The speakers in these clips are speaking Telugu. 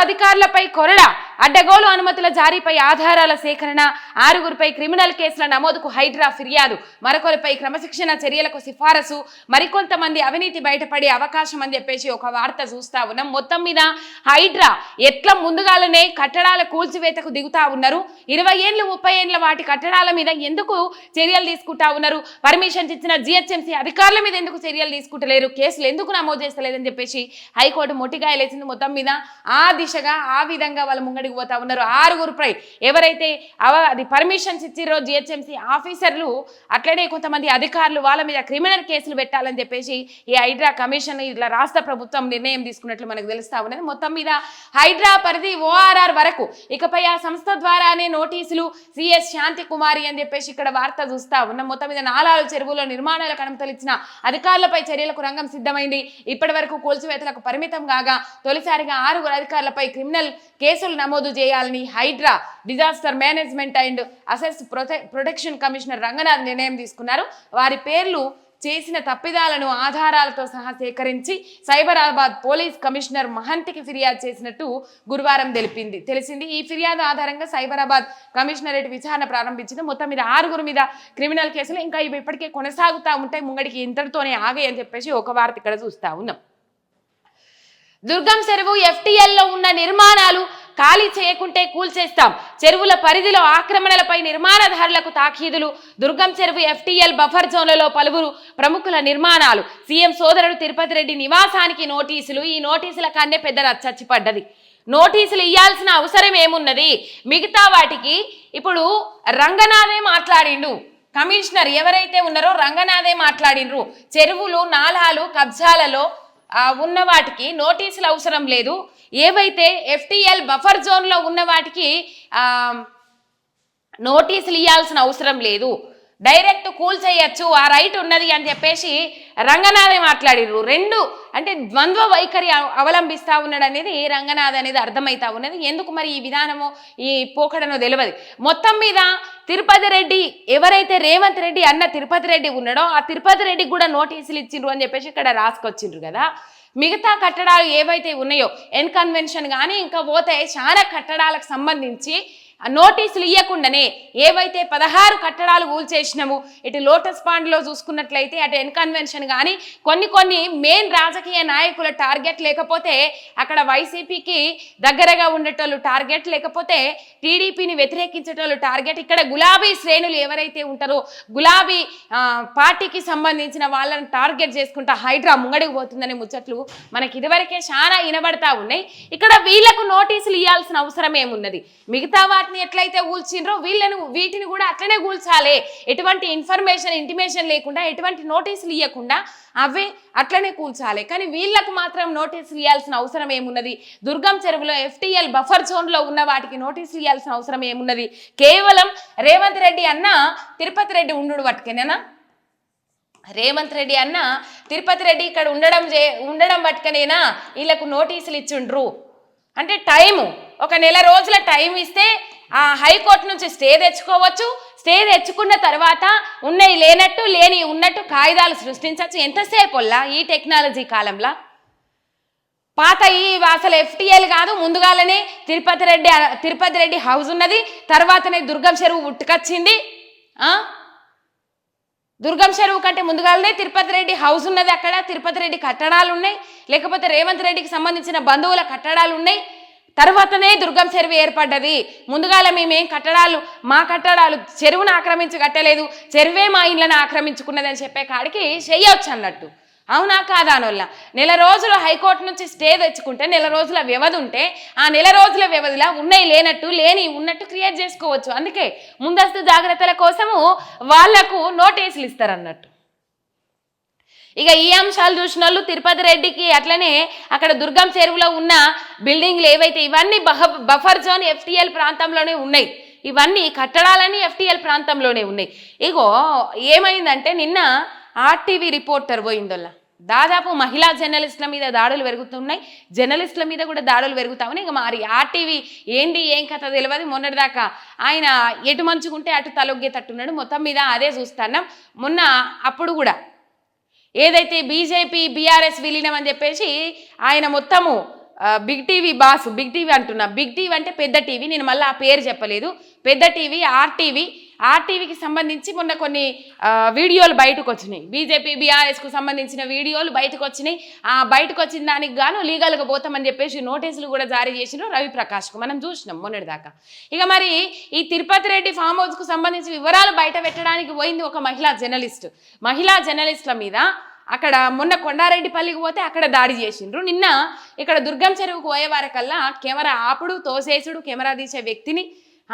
అధికారులపై కొరడా అడ్డగోలు అనుమతుల జారీపై ఆధారాల సేకరణ ఆరుగురిపై క్రిమినల్ కేసుల నమోదుకు హైడ్రా ఫిర్యాదు. మరొకరిపై క్రమశిక్షణ చర్యలకు సిఫారసు. మరికొంతమంది అవినీతి బయటపడే అవకాశం అని చెప్పేసి ఒక వార్త చూస్తా ఉన్నాం. మొత్తం మీద హైడ్రా ఎట్లా ముందుగాలనే కట్టడాల కూల్చివేతకు దిగుతా ఉన్నారు. ఇరవై ఏళ్ళు ముప్పై ఏళ్ళ వాటి కట్టడాల మీద ఎందుకు చర్యలు తీసుకుంటా ఉన్నారు? పర్మిషన్ ఇచ్చిన జిహెచ్ఎంసీ అధికారుల మీద ఎందుకు చర్యలు తీసుకుంటలేరు? కేసులు ఎందుకు నమోదు చేస్తలేదని చెప్పేసి హైకోర్టు మొట్టిగాయలేసింది మొత్తం మీద ఆ దిశగా ఆ విధంగా వాళ్ళ ముంగడి ముంగడికి పోతా ఉన్నారు. ఆరుగురుపై ఎవరైతే అవ అది పర్మిషన్స్ ఇచ్చిరో జిహెచ్ఎంసీ ఆఫీసర్లు అట్లనే కొంతమంది అధికారులు వాళ్ళ మీద క్రిమినల్ కేసులు పెట్టాలని చెప్పేసి ఈ హైడ్రా కమిషన్ ఇట్లా రాష్ట్ర ప్రభుత్వం నిర్ణయం తీసుకున్నట్లు మనకు తెలుస్తా ఉన్నది. మొత్తం మీద హైడ్రా పరిధి ఓఆర్ఆర్ వరకు ఇకపై ఆ సంస్థ ద్వారానే నోటీసులు సిఎస్ శాంతి కుమారి అని చెప్పేసి ఇక్కడ వార్త చూస్తా ఉన్నాం. మొత్తం మీద నాలాలు చెరువులో నిర్మాణాలకు అనుమతులు ఇచ్చిన అధికారులపై చర్యలకు రంగం సిద్ధమైంది. ఇప్పటి వరకు కూల్చివేతలకు పరిమితం కాగా తొలిసారిగా ఆరుగురు అధికారులపై క్రిమినల్ కేసులు నమోదు చేయాలని హైడ్రా డిజాస్టర్ మేనేజ్మెంట్ అండ్ అసెస్ ప్రొటెక్షన్ కమిషనర్ రంగనాథ్ నిర్ణయం తీసుకున్నారు. వారి పేర్లు చేసిన తప్పిదాలను ఆధారాలతో సహా సేకరించి సైబరాబాద్ పోలీస్ కమిషనర్ మహంతికి ఫిర్యాదు చేసినట్టు గురువారం తెలిపింది. తెలిసింది ఈ ఫిర్యాదు ఆధారంగా సైబరాబాద్ కమిషనరేట్ విచారణ ప్రారంభించింది. మొత్తం మీద ఆరుగురు మీద క్రిమినల్ కేసులు ఇంకా ఇవి ఇప్పటికే కొనసాగుతూ ఉంటాయి ముంగడికి ఇంతటితోనే ఆగాయి అని చెప్పేసి ఒక వార్త ఇక్కడ చూస్తా ఉన్నాం. దుర్గం చెరువు ఎఫ్టీఎల్లో ఉన్న నిర్మాణాలు ఖాళీ చేయకుంటే కూల్చేస్తాం. చెరువుల పరిధిలో ఆక్రమణలపై నిర్మాణదారులకు తాకీదులు. దుర్గం చెరువు ఎఫ్టీఎల్ బఫర్ జోన్లలో పలువురు ప్రముఖుల నిర్మాణాలు. సీఎం సోదరుడు తిరుపతి రెడ్డి నివాసానికి నోటీసులు. ఈ నోటీసుల కన్నే పెద్ద రచ్చచ్చిపడ్డది నోటీసులు ఇవ్వాల్సిన అవసరం ఏమున్నది? మిగతా వాటికి ఇప్పుడు రంగనాథే మాట్లాడిండు. కమిషనర్ ఎవరైతే ఉన్నారో రంగనాథే మాట్లాడిండ్రు. చెరువులు నాలాలు కబ్జాలలో ఉన్న వాటికి నోటీసులు అవసరం లేదు. ఏవైతే ఎఫ్టీఎల్ బఫర్ జోన్లో ఉన్న వాటికి నోటీసులు ఇవ్వాల్సిన అవసరం లేదు. డైరెక్ట్ కూల్ చేయొచ్చు ఆ రైట్ ఉన్నది అని చెప్పేసి రంగనాథే మాట్లాడిర్రు. రెండు అంటే ద్వంద్వ వైఖరి అవలంబిస్తా ఉన్నాడు అనేది రంగనాథ్ అనేది అర్థమవుతా ఉన్నది. ఎందుకు మరి ఈ విధానము ఈ పోకడనో తెలియదు మొత్తం మీద తిరుపతి రెడ్డి ఎవరైతే రేవంత్ రెడ్డి అన్న తిరుపతి రెడ్డి ఉన్నాడో ఆ తిరుపతి రెడ్డికి కూడా నోటీసులు ఇచ్చిండ్రు అని చెప్పేసి ఇక్కడ రాసుకొచ్చిండ్రు కదా. మిగతా కట్టడాలు ఏవైతే ఉన్నాయో ఎన్ కన్వెన్షన్ కానీ ఇంకా పోతే చాలా కట్టడాలకు సంబంధించి నోటీసులు ఇవ్వకుండానే ఏవైతే పదహారు కట్టడాలు కూల్చేసినాము ఇటు లోటస్ పాండ్లో చూసుకున్నట్లయితే అటు ఎన్కన్వెన్షన్ కానీ కొన్ని కొన్ని మెయిన్ రాజకీయ నాయకుల టార్గెట్ లేకపోతే అక్కడ వైసీపీకి దగ్గరగా ఉండేటోళ్ళు టార్గెట్ లేకపోతే టీడీపీని వ్యతిరేకించేటోళ్ళు టార్గెట్ ఇక్కడ గులాబీ శ్రేణులు ఎవరైతే ఉంటారో గులాబీ పార్టీకి సంబంధించిన వాళ్ళని టార్గెట్ చేసుకుంటా హైడ్రా ముంగడికి పోతుందనే ముచ్చట్లు మనకి ఇదివరకే చాలా వినబడతా ఉన్నాయి. ఇక్కడ వీళ్ళకు నోటీసులు ఇవ్వాల్సిన అవసరం ఏమున్నది? మిగతా ని ఎట్లయితే కూల్చిండ్రో వీళ్ళను వీటిని కూడా అట్లనే కూల్చాలి ఎటువంటి ఇన్ఫర్మేషన్ ఇంటిమేషన్ లేకుండా ఎటువంటి నోటీసులు ఇవ్వకుండా అవే అట్లనే కూల్చాలి. కానీ వీళ్ళకు మాత్రం నోటీసులు ఇవ్వాల్సిన అవసరం ఏమున్నది? దుర్గం చెరువులో ఎఫ్టీఎల్ బఫర్ జోన్లో ఉన్న వాటికి నోటీసులు ఇవ్వాల్సిన అవసరం ఏమున్నది? కేవలం రేవంత్ రెడ్డి అన్న తిరుపతి రెడ్డి ఉండు పట్టుకేనేనా రేవంత్ రెడ్డి అన్న తిరుపతి రెడ్డి ఇక్కడ ఉండడం చే ఉండడం పట్టుకనేనా వీళ్ళకు నోటీసులు ఇచ్చిండ్రు. అంటే టైము ఒక నెల రోజుల టైం ఇస్తే ఆ హైకోర్టు నుంచి స్టే తెచ్చుకోవచ్చు. స్టే తెచ్చుకున్న తర్వాత ఉన్నాయి లేనట్టు లేని ఉన్నట్టు కాగితాలు సృష్టించవచ్చు. ఎంతసేపు వల్ల ఈ టెక్నాలజీ కాలంలో? పాత ఈ అసలు ఎఫ్టీఎల్ కాదు. ముందుగాలనే తిరుపతి రెడ్డి తిరుపతి రెడ్డి హౌస్ ఉన్నది. తర్వాతనే దుర్గం చెరువు ఉట్టుకొచ్చింది. దుర్గం చెరువు కంటే ముందుగానే తిరుపతి రెడ్డి హౌస్ ఉన్నది అక్కడ. తిరుపతి రెడ్డి కట్టడాలు ఉన్నాయి. లేకపోతే రేవంత్ రెడ్డికి సంబంధించిన బంధువుల కట్టడాలు ఉన్నాయి. తర్వాతనే దుర్గం చెరువు ఏర్పడ్డది. ముందుగాల మేమేం కట్టడాలు మా కట్టడాలు చెరువును ఆక్రమించి కట్టలేదు చెరువే మా ఇళ్ళను ఆక్రమించుకున్నదని చెప్పే కాడికి చెయ్యొచ్చు అన్నట్టు అవునా కాదా అనొల్ల నెల రోజులు హైకోర్టు నుంచి స్టే తెచ్చుకుంటే నెల రోజుల వ్యవధి ఉంటే ఆ నెల రోజుల వ్యవధిలో ఉన్నాయి లేనట్టు లేని ఉన్నట్టు క్రియేట్ చేసుకోవచ్చు. అందుకే ముందస్తు జాగ్రత్తల కోసము వాళ్ళకు నోటీసులు ఇస్తారు అన్నట్టు ఇక ఈ అంశాలు చూసిన వాళ్ళు తిరుపతి రెడ్డికి అట్లనే అక్కడ దుర్గం చెరువులో ఉన్న బిల్డింగ్లు ఏవైతే ఇవన్నీ బహ బఫర్ జోన్ ఎఫ్టిఎల్ ప్రాంతంలోనే ఉన్నాయి. ఇవన్నీ కట్టడాలన్నీ ఎఫ్టిఎల్ ప్రాంతంలోనే ఉన్నాయి. ఇగో ఏమైందంటే నిన్న ఆర్టీవీ రిపోర్టర్ పోయిందల్లా దాదాపు మహిళా జర్నలిస్టుల మీద దాడులు పెరుగుతున్నాయి. జర్నలిస్టుల మీద కూడా దాడులు పెరుగుతామని ఇక మరి ఆర్టీవీ ఏంది ఏం కథ తెలియదు మొన్నటిదాకా ఆయన ఎటు మంచుకుంటే అటు తలొగ్గేటట్టున్నాడు. మొత్తం మీద అదే చూస్తున్నాం. మొన్న అప్పుడు కూడా ఏదైతే బీజేపీ బీఆర్ఎస్ విలీనం అని చెప్పేసి ఆయన మొత్తము big TV boss big TV అంటున్నా బిగ్ టీవీ అంటే పెద్ద టీవీ నేను మళ్ళీ ఆ పేరు చెప్పలేదు. పెద్ద టీవీ ఆర్టీవీ ఆర్టీవీకి సంబంధించి మొన్న కొన్ని వీడియోలు బయటకు వచ్చినాయి బీజేపీ బీఆర్ఎస్కు సంబంధించిన వీడియోలు బయటకు వచ్చినాయి ఆ బయటకు వచ్చిన దానికి గాను లీగల్గా పోతామని చెప్పేసి నోటీసులు కూడా జారీ చేసిన రవి ప్రకాష్కు మనం చూసినాం మొన్నటిదాకా. ఇక మరి ఈ తిరుపతి రెడ్డి ఫామ్ హౌస్కు సంబంధించి వివరాలు బయట పెట్టడానికి పోయింది ఒక మహిళా జర్నలిస్ట్. మహిళా జర్నలిస్టుల మీద అక్కడ మొన్న కొండారెడ్డిపల్లికి పోతే అక్కడ దాడి చేసిండ్రు. నిన్న ఇక్కడ దుర్గం చెరువుకు పోయేవారికల్లా కెమెరా ఆపుడు తోసేసుడు కెమెరా తీసే వ్యక్తిని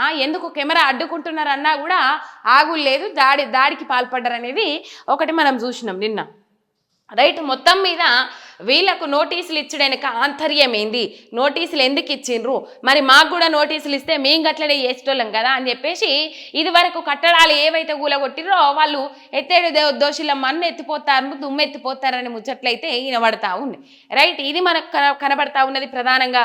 ఎందుకు కెమెరా అడ్డుకుంటున్నారన్నా కూడా ఆగులు లేదు దాడి దాడికి పాల్పడ్డారనేది ఒకటి మనం చూసినాం నిన్న. రైట్ మొత్తం మీద వీళ్ళకు నోటీసులు ఇచ్చడానికి ఆంతర్యం ఏంది నోటీసులు ఎందుకు ఇచ్చిండ్రు? మరి మాకు కూడా నోటీసులు ఇస్తే మేము గట్లనే చేసేటోళ్ళం కదా అని చెప్పేసి ఇది వరకు కట్టడాలు ఏవైతే కూలగొట్టిరో వాళ్ళు ఎత్తేడు దోషుల మన్ను ఎత్తిపోతారు దుమ్ము ఎత్తిపోతారని ముచ్చట్లయితే వినబడతా ఉంది. రైట్ ఇది మనకు కన- కనబడతా ఉన్నది ప్రధానంగా.